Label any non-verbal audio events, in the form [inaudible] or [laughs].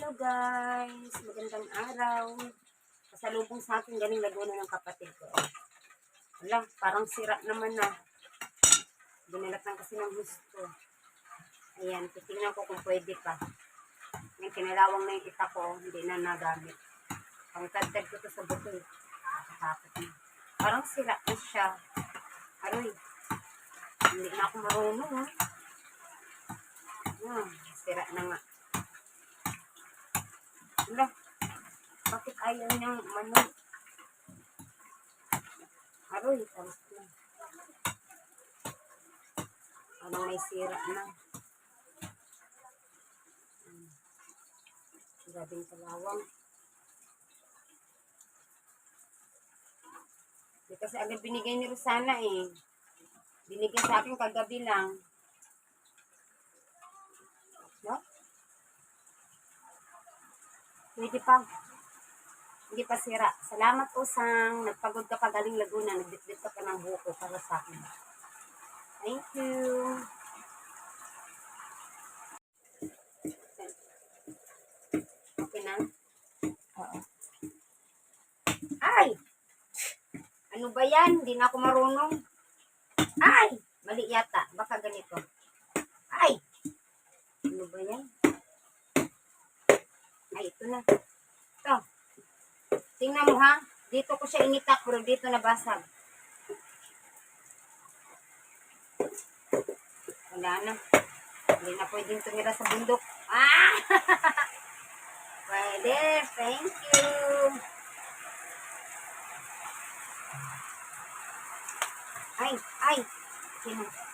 Hello guys! Magandang araw. Kasalubong sa akin galing Laguna ng kapatid ko. Wala, parang sira naman na. Binalatan kasi ng gusto. Ayan, titingnan ko kung pwede pa. Yung kinalawang na yung kita ko, hindi na nagamit. Pangtagtag ko to sa buto. Nakakatakot na. Parang sira na siya. Aroy, hindi na ako marunong. Ah, sira na nga. Wala. Bakit ayaw niyang manok? Aroy, tapos na. Parang may sira na. Hmm. Grabing kalawang. Hindi kasi agad binigay ni Rosana eh. Binigay sa akin kagabi lang. No? Pwede pa. Hindi pa sira. Salamat usang. Nagpagod ka pa galing Laguna. Nagbitbit ka pa ng buko para sa akin. Thank you. Okay na? Oo. Ay! Ano ba yan? Hindi na ako marunong. Ay! Mali yata. Baka ganito. Ay! Ano ba yan? Ay, ito na. Tingnan mo ha. Dito ko siya initak pero dito nabasag. Wala na. Hindi na pwedeng tumira sa bundok. Ah! [laughs] Pwede. Thank you. Ay, ay. Sino?